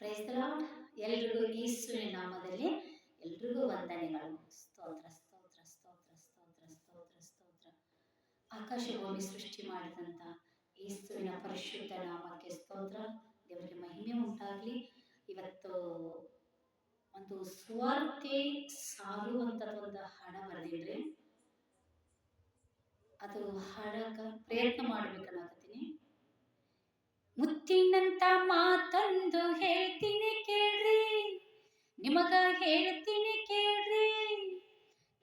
Price ಎಲ್ರಿಗೂ ಯೇಸುವಿನ ನಾಮದಲ್ಲಿ ಎಲ್ರಿಗೂ ವಂದನೆಗಳು. ಸ್ತೋತ್ರ ಸ್ತೋತ್ರ ಸ್ತೋತ್ರ ಸ್ತೋತ್ರ ಸ್ತೋತ್ರ ಸ್ತೋತ್ರ. ಆಕಾಶ ಭೂಮಿ ಸೃಷ್ಟಿ ಮಾಡಿದಂಥ ಯೇಸುವಿನ ಪರಿಶುದ್ಧ ನಾಮಕ್ಕೆ ಸ್ತೋತ್ರ. ದೇವರಿಗೆ ಮಹಿಮೆ ಉಂಟಾಗಲಿ. ಇವತ್ತು ಒಂದು ಸುವಾರ್ತೆ ಸಾರುವಂಥದ್ದೊಂದು ಹಣ ಬರೆದಿದ್ರೆ ಅದು ಹಾಡಕ ಪ್ರಯತ್ನ ಮಾಡ್ಬೇಕನ್ನಕತ್ತೀನಿ. ಮುತ್ತಿನಂತ ಮಾತಂದು ಹೇಳ್ತೀನಿ ಕೇಳ್ರಿ.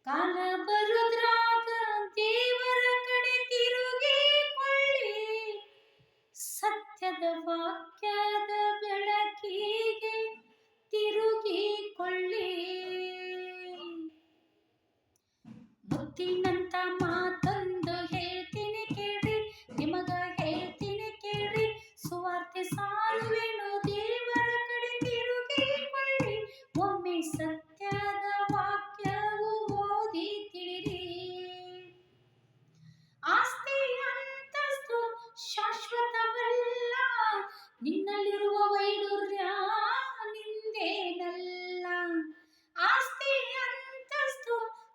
ಕಾಲ ಬರುದ್ರಾಗ ದೇವರ ಕಡೆ ತಿರುಗಿಕೊಳ್ಳಿ. ಸತ್ಯದ ವಾಕ್ಯದ ಬೆಳಕಿಗೆ ತಿರುಗಿ ಕೊಳ್ಳಿ ಮುತ್ತಿನಂತ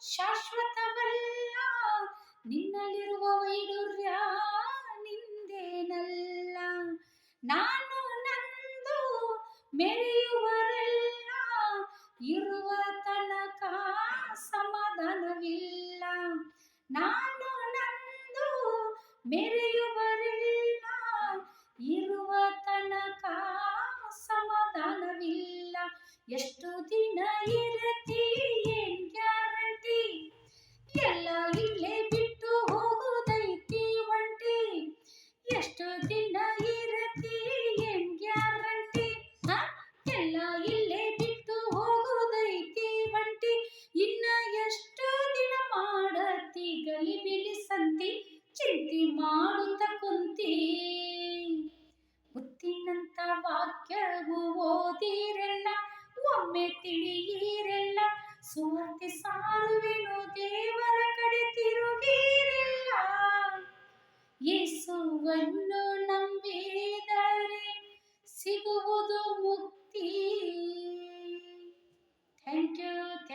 ಶಾಶ್ವತವಲ್ಲ, ನಿನ್ನಲ್ಲಿರುವ ವೈಡೂರ್ಯ ನಿಂದೇನಲ್ಲ. ನಾನು ನಂದು ಮೆರೆಯುವರೆಲ್ಲ, ಇರುವ ತನಕ ಸಮಾಧಾನವಿಲ್ಲ. ನಾನು ನಂದು ಮೆರೆಯುವರೆಲ್ಲ, ಇರುವ ತನಕ ಸಮಾಧಾನವಿಲ್ಲ. ಎಷ್ಟು ದಿನ ಎಷ್ಟು ದಿನ ಇರತಿ ಏನ್ ಗ್ಯಾರಂಟಿ ಹ? ಎಲ್ಲ ಇಲ್ಲೇ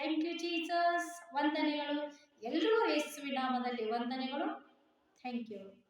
ಥ್ಯಾಂಕ್ ಯು ಜೀಸಸ್ ವಂದನೆಗಳು. ಎಲ್ಲರೂ ಯೇಸುವಿನಾಮದಲ್ಲಿ ವಂದನೆಗಳು. Thank you